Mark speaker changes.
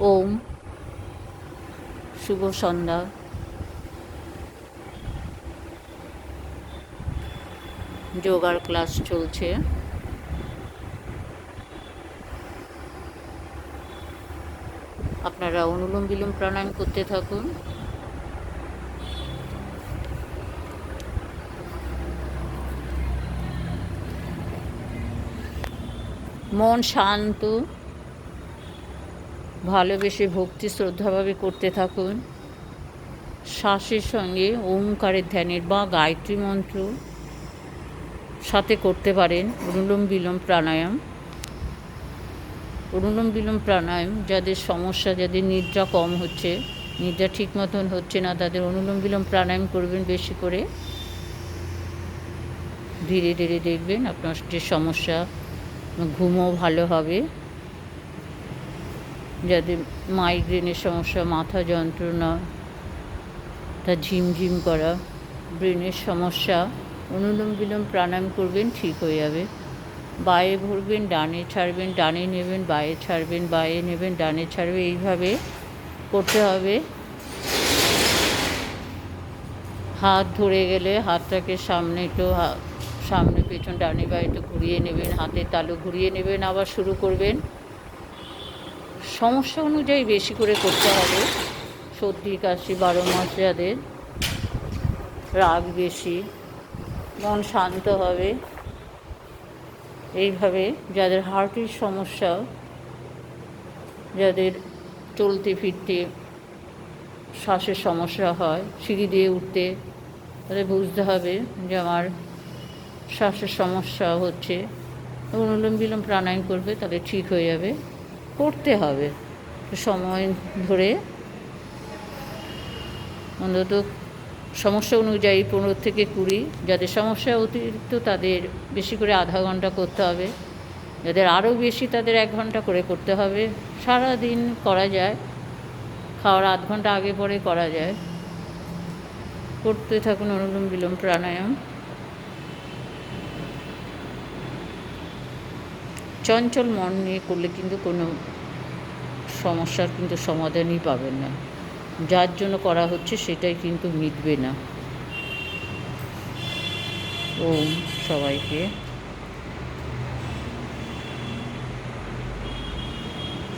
Speaker 1: ওম। শুভ সন্ধ্যা। যোগার ক্লাস চলছে। আপনারা অনুলোম বিলোম প্রাণায়াম করতে থাকুন। মন শান্ত। ভালোবেসে ভক্তি, শ্রদ্ধাভাবে করতে থাকুন। শ্বাসের সঙ্গে ওমকারের ধ্যানের বা গায়ত্রী মন্ত্র সাথে করতে পারেন অনুলোম বিলোম প্রাণায়াম। অনুলোম বিলোম প্রাণায়াম যাদের সমস্যা, যাদের নিদ্রা কম হচ্ছে, নিদ্রা ঠিক মতন হচ্ছে না, তাদের অনুলোম বিলোম প্রাণায়াম করবেন বেশি করে। ধীরে ধীরে দেখবেন আপনার যে সমস্যা ঘুমও ভালো হবে। যাদের মাইগ্রেনের সমস্যা, মাথা যন্ত্রণা, তা ঝিমঝিম করা, ব্রেনের সমস্যা, অনুলোম বিলোম প্রাণায়াম করবেন, ঠিক হয়ে যাবে। বায়ে ভরবেন, ডানে ছাড়বেন, ডানে নেবেন, বায়ে ছাড়বেন, বায়ে নেবেন, ডানে ছাড়বে এইভাবে করতে হবে। হাত ধরে গেলে হাতটাকে সামনে একটু সামনে পেছন, ডানে একটু ঘুরিয়ে নেবেন, হাতের তালু ঘুরিয়ে নেবেন, আবার শুরু করবেন। সমস্যা অনুযায়ী বেশি করে করতে হবে। সর্দি, কাশি, বারো মাস যাদের। রাগ বেশি, মন শান্ত হবে। এইভাবে যাদের হার্টের সমস্যা, যাদের চলতে ফিরতে শ্বাসের সমস্যা হয়, সিঁড়ি দিয়ে উঠতে, তাদের বুঝতে হবে যে আমার শ্বাসের সমস্যা হচ্ছে। অনুলোম বিলোম প্রাণায়াম করবে তাদের ঠিক হয়ে যাবে। করতে হবে। সময় ধরে অন্তত সমস্যা অনুযায়ী পনেরো থেকে কুড়ি যাদের সমস্যা অতিরিক্ত তাদের বেশি করে আধা ঘণ্টা করতে হবে, যাদের আরও বেশি তাদের এক ঘণ্টা করে করতে হবে। সারা দিন করা যায়, খাওয়ার আধ ঘণ্টা আগে পরে করা যায়। করতে থাকুন অনুলোম বিলোম প্রাণায়াম। চঞ্চল মন নিয়ে করলে কিন্তু কোনো সমস্যার কিন্তু সমাধানই পাবেন না। যার জন্য করা হচ্ছে সেটাই কিন্তু মিটবে না। ও সবাইকে।